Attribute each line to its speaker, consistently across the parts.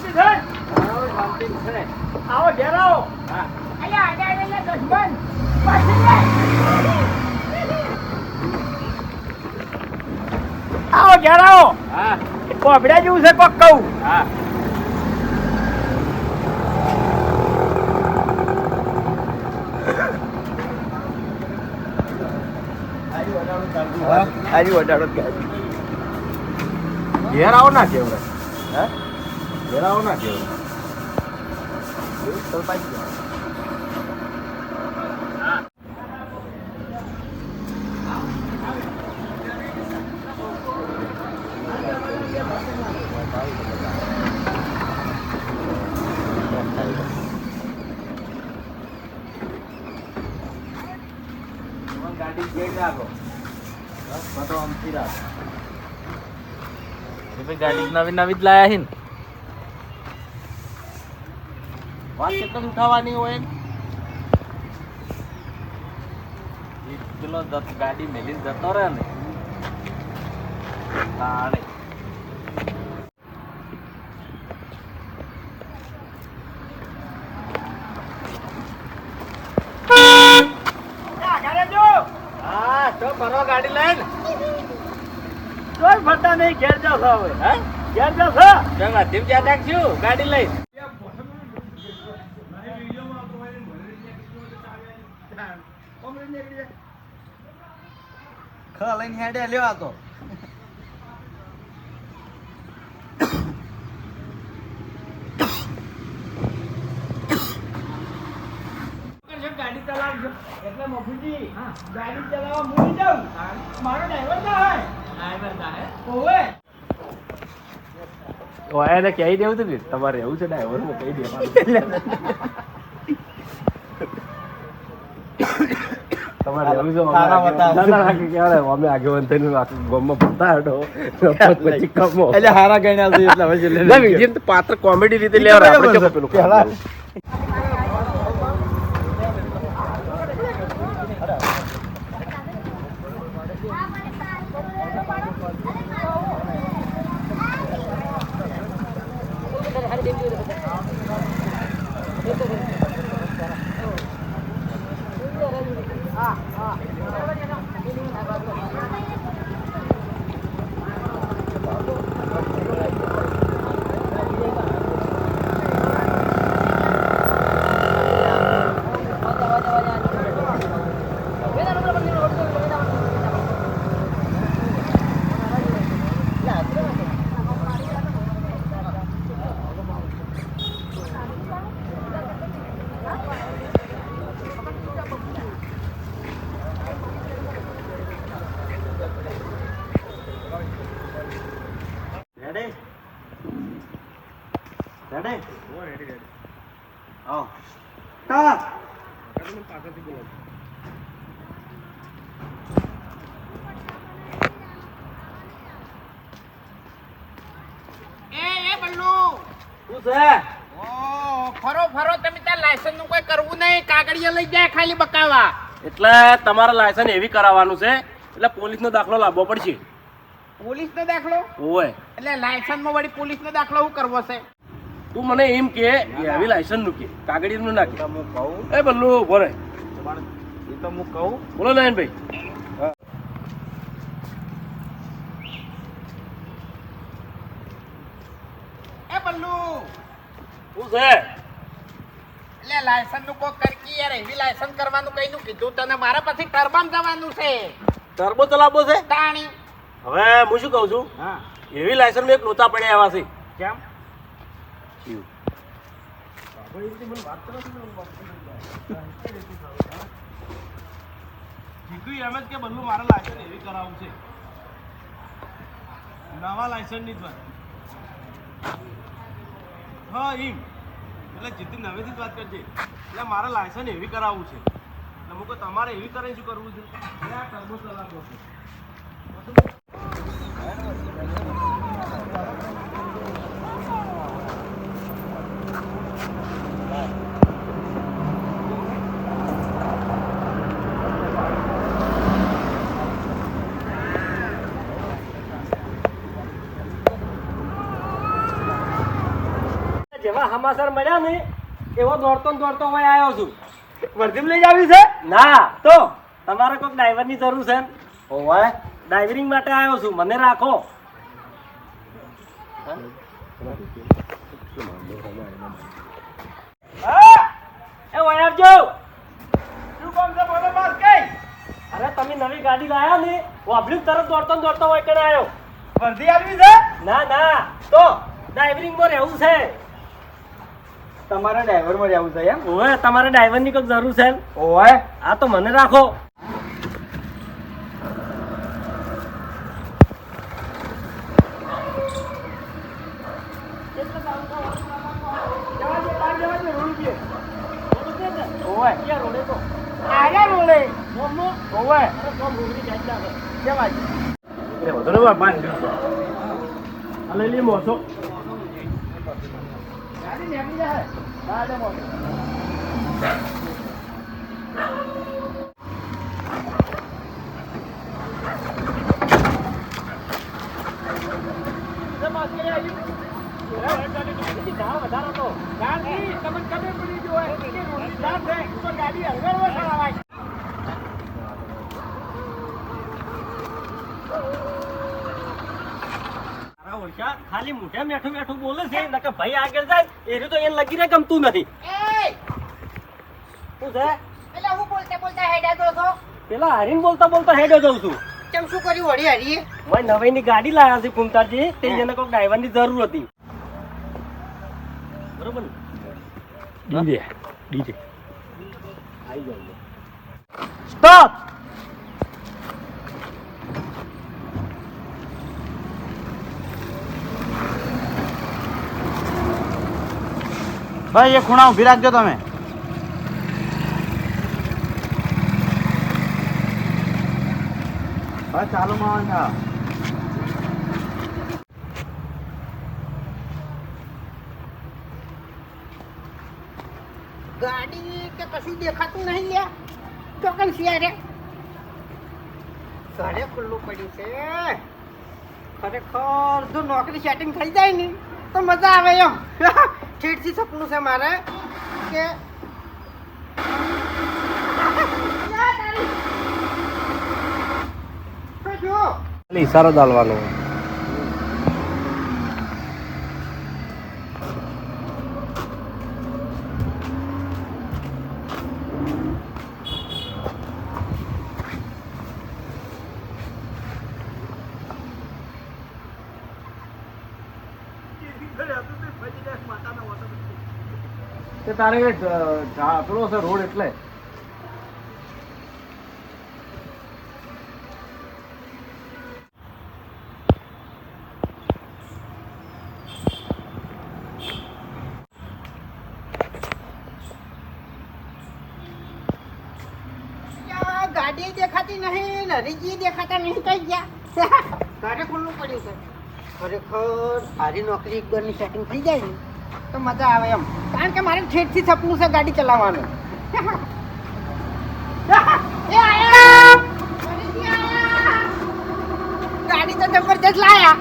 Speaker 1: શાંતિ છે
Speaker 2: શાંતિ છે.
Speaker 1: આવો ઘેર આવો
Speaker 2: હા.
Speaker 1: અહીંયા આગળ દશમન આવો ઘેર આવો
Speaker 2: હા.
Speaker 1: કોબડા જેવું છે કોક કહું.
Speaker 2: હા.
Speaker 1: આજુ વડાડો
Speaker 2: ઘેર આવો ના કેવડે હે? આવો ના કહેવાય. ગાડી ગેટ રાખો ફટો આમથી રાખો ગાડી નવી નવી જ લાયા છે ને? વાત કેટલી ઉઠાવવાની હોય પેલો ગાડી મેલી જતો રહે ને. તાણે.
Speaker 1: જો
Speaker 2: ગાડી લઈને
Speaker 1: કોઈ ફરતા નહીં ઘેર જાવ હવે
Speaker 2: હે?
Speaker 1: ઘેર જાવ છો?
Speaker 2: જગા ધીમ જ્યાં નાખશું ગાડી લઈને
Speaker 3: ખા લઈને હેડે આ તો.
Speaker 1: ગાડી ચલાવજો એટલે મફુજી ગાડી ચલાવવા મૂકી જાઉં મારો ડ્રાઈવર ના હોય ઓવે
Speaker 2: એને કહી દેવું હતું ને તમારે એવું છે ડ્રાઈવર કહી દેવાનું. તમારે એવું છે અમે આગેવાન- થઈને ગામમાં ભરતા હટો પછી કમો.
Speaker 3: એટલે હારા ગણ્યા એટલે હવે છેલ્લે
Speaker 2: ના, વિજયન તો પાત્ર કોમેડી રીતે લેવા પેલું
Speaker 3: રેડી આવો સ્ટાર્ટ
Speaker 1: એ એ બલ્લુ
Speaker 2: શું છે?
Speaker 1: ઓ ફરો ફરો. તમે ત્યાં લાયસન્સનું કોઈ કરવું નહીં. કાગળિયા લઈ જાય ખાલી બકાવા.
Speaker 2: એટલે તમારે લાયસન્સ એવી કરાવવાનું છે એટલે પોલીસનો દાખલો લાવવો પડશે.
Speaker 1: પોલીસ નો દાખલો?
Speaker 2: હોય
Speaker 1: એટલે લાયસન્સમાં વળી પોલીસ નો દાખલો શું કરવો છે?
Speaker 2: તું મને એમ કે આવી લાયસન્સનું કે કાગડી નું ના
Speaker 3: કે. હું કહું.
Speaker 2: એ બલ્લુ
Speaker 3: ભરે. એ તો હું કહું.
Speaker 2: બોલો નયન ભાઈ
Speaker 1: એ બલ્લુ
Speaker 2: શું છે?
Speaker 1: એટલે લાયસન્સનું કોક કરકી યાર એવી લાયસન્સ કરવાનું કઈ નું કીધું તને મારા પછી ટર્બામ જવાનું છે.
Speaker 2: ટર્બો ચલાવવો છે?
Speaker 1: તાણી.
Speaker 2: હવે હું શું કહું છું?
Speaker 1: હા.
Speaker 2: એવી લાયસન્સમાં એક લોચા પડ્યા એવા છે.
Speaker 1: કેમ?
Speaker 2: કીધું એમ જ કે બલ્લુ મારે લાયસન્સ એવી કરાવવું છે. નવા લાયસન્સની જ વાત. હા એમ એટલે જીતી નવેથી જ વાત કરજે. એટલે મારે લાયસન્સ એવી કરાવવું છે. એટલે તમારે એવી કરે શું કરવું છે? એટલે આ ટર્બો ચલાવવો છે?
Speaker 4: જેવા સમાચાર મળ્યા ને એવો દોડતો દોડતો હવે આવ્યો છું. વર્ધીમ લઈ આવી છે? ના. તો? તમારે કોઈક ડ્રાઈવરની જરૂર છે
Speaker 2: ઓય
Speaker 4: ડ્રાઇવિંગ માટે આવ્યો છું. મને રાખો. એ વય
Speaker 5: શું કામ છે? બોલો બસ કઈ?
Speaker 4: અરે તમે નવી ગાડી લાયા ને વાપર્યું તરત દોડતો દોડતો હોય કે આવ્યો.
Speaker 5: વર્ધી આવી છે?
Speaker 4: ના ના. તો ડ્રાઇવિંગમાં રહેવું છે.
Speaker 2: તમારા ડ્રાઈવરમાં જવું છે એમ?
Speaker 4: ઓય તમારા ડ્રાઈવર ડ્રાઈવરની કોઈક જરૂર છે
Speaker 2: ઓય.
Speaker 4: આ તો મને રાખો. ના
Speaker 6: ને મોસો.
Speaker 2: ગાડી નીકળી જાય.
Speaker 4: ના, વધારો તો.
Speaker 5: ગાડી તમને ખબર પડી ગઈ હોય ગાડી હલવાડવા
Speaker 4: ખાલી મોઢે મેઠું મેઠું બોલે છે નકર ભાઈ આગળ જાય એનું તો એને લગીને ગમતું નથી! શું છે?
Speaker 7: પેલા હું બોલતા બોલતા હેડ્યા તો છો?
Speaker 4: પેલા હરીન બોલતા બોલતા હેડ્યો જઉં છું.
Speaker 7: કેમ શું કર્યું હરી હરીએ?
Speaker 4: મેં નવાઈની ગાડી લાવ્યા છે કુમતાજી તે એને કોઈ ડ્રાઈવરની જરૂર હતી. બરોબર ને?
Speaker 6: DJ DJ.
Speaker 4: આવી જાવ સ્ટોપ
Speaker 2: ભાઈ એ ખૂણા ઊભી રાખજો તમે ચાલુ માં
Speaker 7: ગાડી કે કશું દેખાતું નહીં લ્યા ચોકન સિયારે ઘરે ખુલ્લું પડ્યું છે. ખરેખર જો નોકરી સેટિંગ થઈ જાય ને તો મજા આવે એમ. ઠેઠથી સપનું છે મારે કે
Speaker 6: ઈશારો દાલવાનો તારે પેલો છે રોડ એટલે.
Speaker 7: ગાડી દેખાતી નહીં નરીજી દેખાતા નહીં, કઈ ગયા? ઘરે ખુલ્લું પડ્યું છે? ખરેખર સારી નોકરી એક ની સેટિંગ થઈ જાય ને. તો મજા આવે એમ કારણ કે મારે છેડથી સપનું છે ગાડી ચલાવવાનું! ગાડી તો જબરજસ્ત લાયા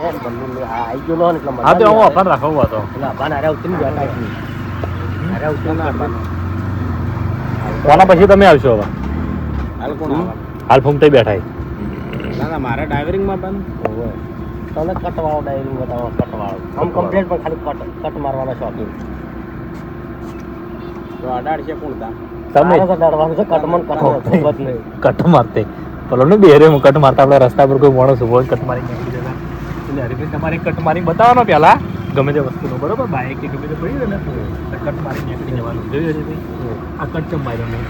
Speaker 4: આવી ગયો ને એટલે
Speaker 6: હા તો હું
Speaker 4: આવે.
Speaker 6: અપાર રાખવું હતો
Speaker 4: એટલે અભાન હારે આવતી ને બેઠા છે. હારે આવતી
Speaker 6: કોના પછી તમે આવશો હવે
Speaker 2: હાલ કોણ?
Speaker 6: હાલ બેઠા
Speaker 2: મારે ડ્રાઈવરિંગમાં બંધ
Speaker 4: ઓવે. તને કટવાળો ડાયરી બતાવો કટવાળો. આમ કમ્પ્લેટ પણ ખાલી કટ કટ મારવાના શોખીન
Speaker 2: તો અઢાર છે કોણ તા?
Speaker 6: તમે
Speaker 4: તો છે કટમન કટ ખબર નહીં
Speaker 6: કટ મારતે. પેલો ને બેરે હું કટ મારતા આપણા રસ્તા પર કોઈ માણસ ઊભો હોય કટ મારી નીકળી જતા. એટલે હરીભાઈ તમારે કટ મારી બતાવવાનો પહેલા ગમે તે વસ્તુનો બરાબર? બાઇક કે ગમે તે પડી ને કટ મારી નીકળી જવાનું. જોયું છે આ કટ ચમ માર્યો નહીં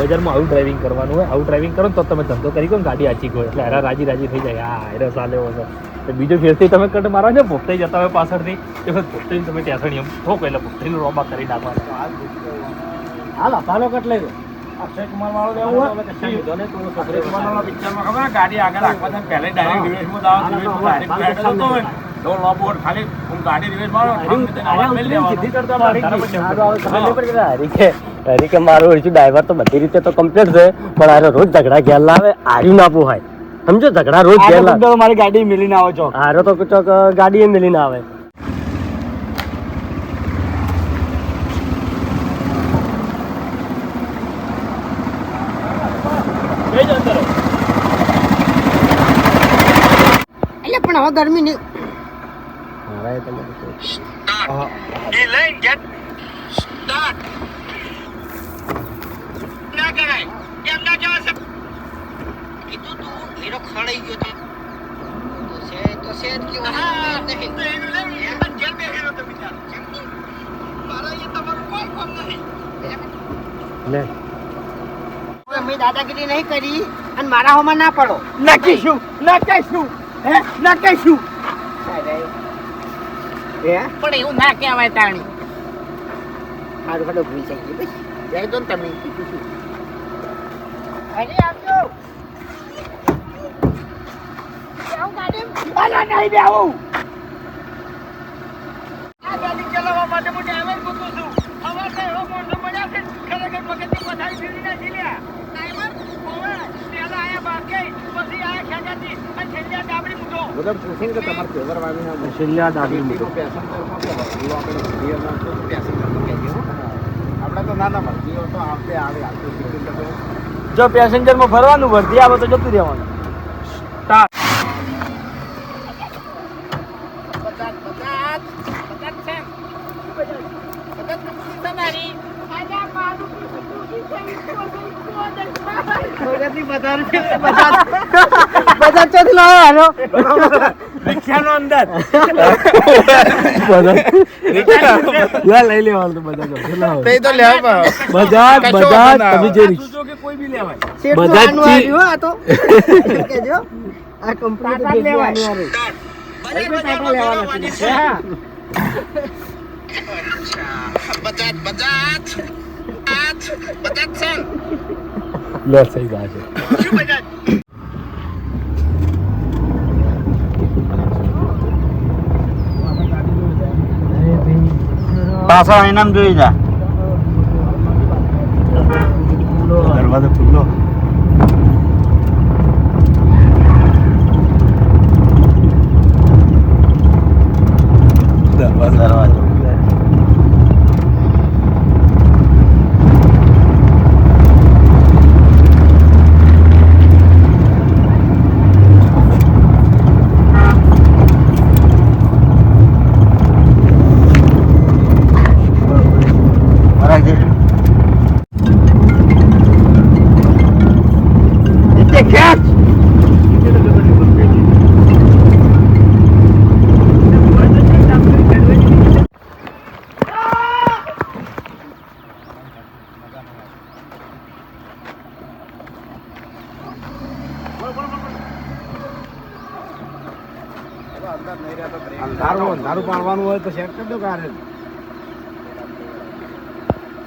Speaker 6: બજારમાં આવું ડ્રાઇવિંગ કરવાનું હોય આવું ડ્રાઇવિંગ કરો તો તમે ધંધો કરી ગયો ગાડી આચી ગયો. એટલે હેરા રાજી રાજી થઈ જાય. હા હેરા સાલે હશે તો બીજો ફેરથી તમે કટ મારો છો પોપતાઈ જતા હોય પાછળથી તો પોપતાઈ તમે ત્યાં એમ ઠોકો એટલે પોપતાઈનું રોબા કરી નાખવાનું.
Speaker 4: હાલ અભાનો કટ લઈ લો.
Speaker 2: અક્ષય કુમાર વાળો લેવું હોય? ગાડી આગળ રાખવા પહેલે ડાયરેક્ટ રિવર્સમાં દાવ રિવર્સમાં ડાયરેક્ટ બેઠો જતો હોય ને, તો લો બોર્ડ ખાલી હું. ગાડી મારો.
Speaker 4: હરી કે મારું ઓળખ્યું ડ્રાઈવર તો બધી રીતે તો કમ્પ્લીટ છે પણ આરે રોજ ઝઘડા ઘેર લાવે આર્યું ના પોહાય.
Speaker 5: સમજો ઝઘડા રોજ ઘેર મારી ગાડી મિલીને આવો છો. હારો તો ચોક ગાડી મિલીને આવે.
Speaker 7: એટલે પણ હવે ગરમી નહીં
Speaker 1: Delay get. Start. ના કરાય. કેમ ના જવા
Speaker 7: કીધું તું હીરો ખડાઈ ગયો તો છે તો છે જ કેવું નહીં.
Speaker 5: લે.
Speaker 7: અમે દાદાગીરી નહીં કરી અને મારા હોમાં ના પડો.
Speaker 1: નાખીશું નાખીશું હે? નાખીશું
Speaker 7: હે
Speaker 1: પણ એવું ના કહેવાય તાણી.
Speaker 7: મારું ખાડો ભૂલી જાય. છે ભાઈ
Speaker 1: જય દો તમે. કીધું
Speaker 7: અરે આવજો આવું ગાડી.
Speaker 1: અલા નહીં બેહું આ ગાડી ચલાવવા માટે હું ડ્રાઈવર મૂકું છું. હવારથી એવો માણસો મજા છે ખરેખર મગજની પથારી નાખી લ્યા ડ્રાઈવર ઓવે પહેલા આયા બાકે પછી આયા ખેગાજી અને છેલ્લે આ ડાબડી મૂકો.
Speaker 3: આપણે તો નાના ભરતીઓ તો આપણે આવે
Speaker 5: જો પેસેન્જરમાં ફરવાનું ભરતી આવે તો જતું રહેવાનું
Speaker 1: બજાજ બજાજ બજાજ છે બજાજ કંપની છે મારી આજા મારું
Speaker 7: બધા ચોથી લાવો હાલો
Speaker 5: રિક્ષાનો અંદર યા લઈ લેવાનું તો બધા જો.
Speaker 1: તે તો લેવા વાંધો ના
Speaker 5: તમે જે
Speaker 3: કોઈ બી લેવાય.
Speaker 5: બધા
Speaker 7: આનું
Speaker 5: ચી-
Speaker 7: આ તો. કેજો આ આનું આવ્યું.
Speaker 1: બજાજ બજાજ બજાજ બજાજ
Speaker 2: લે થઈ ગયા છે.
Speaker 1: પાછા
Speaker 3: પાછળ જોઈ જા. દરવાજો ખુલ્લો. દરવાજો અંધારું અંધારું પાડવાનું હોય તો સેટ કારે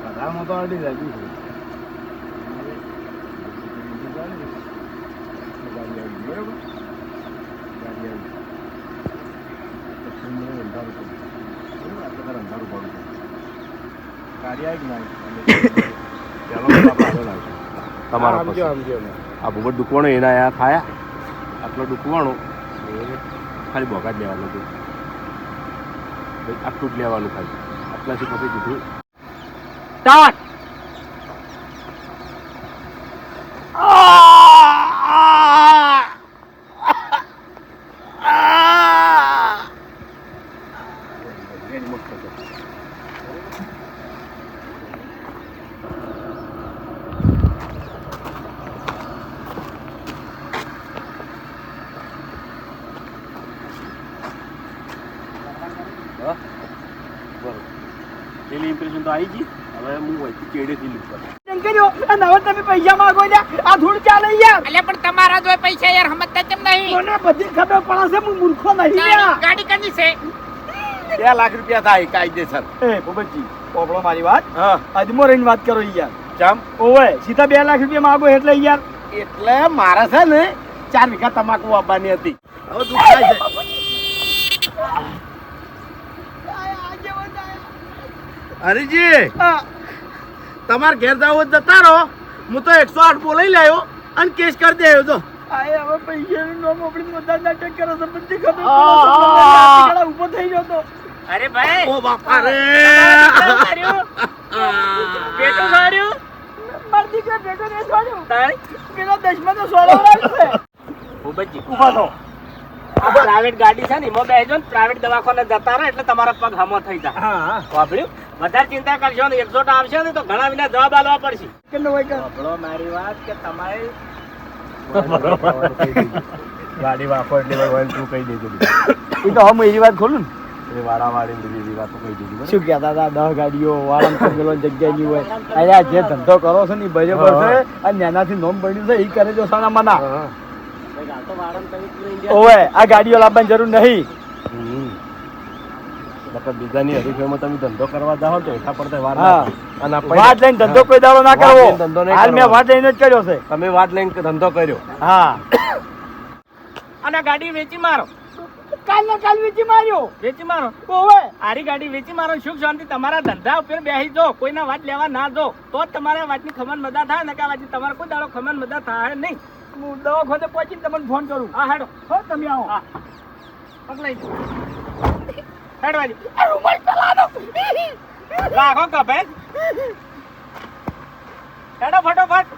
Speaker 3: વધારમાં તો અડી જાય બીજું. બરાબર? અંધારું કર્યું. પડે. ગાડી આવી કે ના આવી? ચાલો તો આપણે આગળ આવીશું.
Speaker 2: તમારા
Speaker 3: આમ જો, આમ જો અમે.
Speaker 2: આ ભૂગત ડૂકવાનો એના આ ખાયા આટલો ડૂકવાનો ખાલી બોગા જ લેવાનું હતું આટલું જ લેવાનું ખાલી. આટલાથી પછી કીધું
Speaker 5: સ્ટાર્ટ
Speaker 3: રેડ મસ્ત છે.
Speaker 2: પેલી ઇમ્પ્રેશન તો આવી ગઈ હવે હું વહીથી ચેડેથી લીધું
Speaker 5: તમે પૈસા માંગો આ ધૂળ ચાલે યાર.
Speaker 1: અલ્યા પણ તમારા જો પૈસા યાર સમજતા કેમ નહીં?
Speaker 5: મને બધી ખબર પડે છે હું મૂર્ખો નહીં
Speaker 1: ગાડી કની છે?
Speaker 3: બે લાખ રૂપિયા થાય કાયદેસર.
Speaker 5: એ ભૂપતજી પોપડો મારી વાત?
Speaker 3: હા.
Speaker 5: અજમો રહીને વાત કરો યાર.
Speaker 3: ચમ?
Speaker 5: ઓવે સીધા બે લાખ રૂપિયા માંગો એટલે યાર.
Speaker 3: એટલે મારે છે ને ચાર વીઘા તમાકુ આપવાની હતી. હવે દુઃખ થાય છે. હરીજી તમારે ઘેર જાવ જતા રહો. હું તો એકસો આઠ બોલાઈ લાવ્યો અને કેસ કરી દે તો
Speaker 5: હવે પૈસાનું નામ આપણી બધા નાટક કરો છો બધી ખબર
Speaker 8: આ, આ,
Speaker 5: પડે ઊભો થઈ ગયો તો.
Speaker 6: અરે ભાઈ.
Speaker 2: ઓ બાપા રે.
Speaker 6: બેટું માર્યું.
Speaker 5: મારી દીકરા બેટો ને છોડ્યું પેલો દસમાં તો સોળો વાળો છે.
Speaker 6: ભૂપતજી થો પ્રાઇવેટ ગાડી છે ને એમાં બેજો ને પ્રાઇવેટ દવાખાને જતા રહે એટલે તમારા પગ હમો થઈ જાય.
Speaker 2: હા.
Speaker 6: વાપર્યું? વધારે ચિંતા કરશો ને એકસો આવશે ને તો ઘણા વિના જવાબ આપવા પડશે.
Speaker 5: કેટલો હોય કે?
Speaker 6: સાંભળો મારી વાત કે તમારે
Speaker 2: ગાડી વાપરો એટલે ભાઈ તું કહી દેજો
Speaker 5: એ તો હમ એવી વાત ખોલું
Speaker 2: ને. વાળા વાળી બધી વાતો કહી દેજો
Speaker 5: શું કહેતા હતા? દહ ગાડીઓ વાળા પેલો જગ્યા ની હોય. અરે આ જે ધંધો કરો છો ને ઈ છે અને નાનાથી નોમ પડ્યું છે એ કરે જો સાના મના ઓવે આ ગાડીઓ લાવવાની જરૂર નહીં.
Speaker 2: નકર બીજાની હરીફાઈમાં તમે ધંધો કરવા જાઓ ને તો હેઠા પડતા વાર. અને
Speaker 5: વાત લઈને ધંધો કોઈ દાડો ના કરવો.
Speaker 2: ધંધો નહીં
Speaker 5: હાલ મેં વાત લઈને જ કર્યો છે.
Speaker 2: તમે વાત લઈને ધંધો કર્યો.
Speaker 5: હા.
Speaker 6: અને ગાડી વેચી મારો.
Speaker 5: કાલ ને કાલ વેચી માર્યો.
Speaker 6: વેચી મારો.
Speaker 5: ઓવે
Speaker 6: આરી ગાડી વેચી મારો સુખ શાંતિ. તમારા ધંધા ઉપર બેસી જો કોઈના વાત લેવા ના જો તો જ તમારા વાતની ખમણ મદા થાય. ને કે આ વાતની તમારે કોઈ દાડો ખમન મદા થાય નહીં.
Speaker 5: હું દવાખાને પહોંચીને તમને ફોન કરું.
Speaker 6: હા હેડો.
Speaker 5: હો તમે આવો.
Speaker 6: હા. પકડાઈ
Speaker 5: આ રૂમાલ પેલાનો
Speaker 6: રાખો કપે. હેડો ફટોફટ.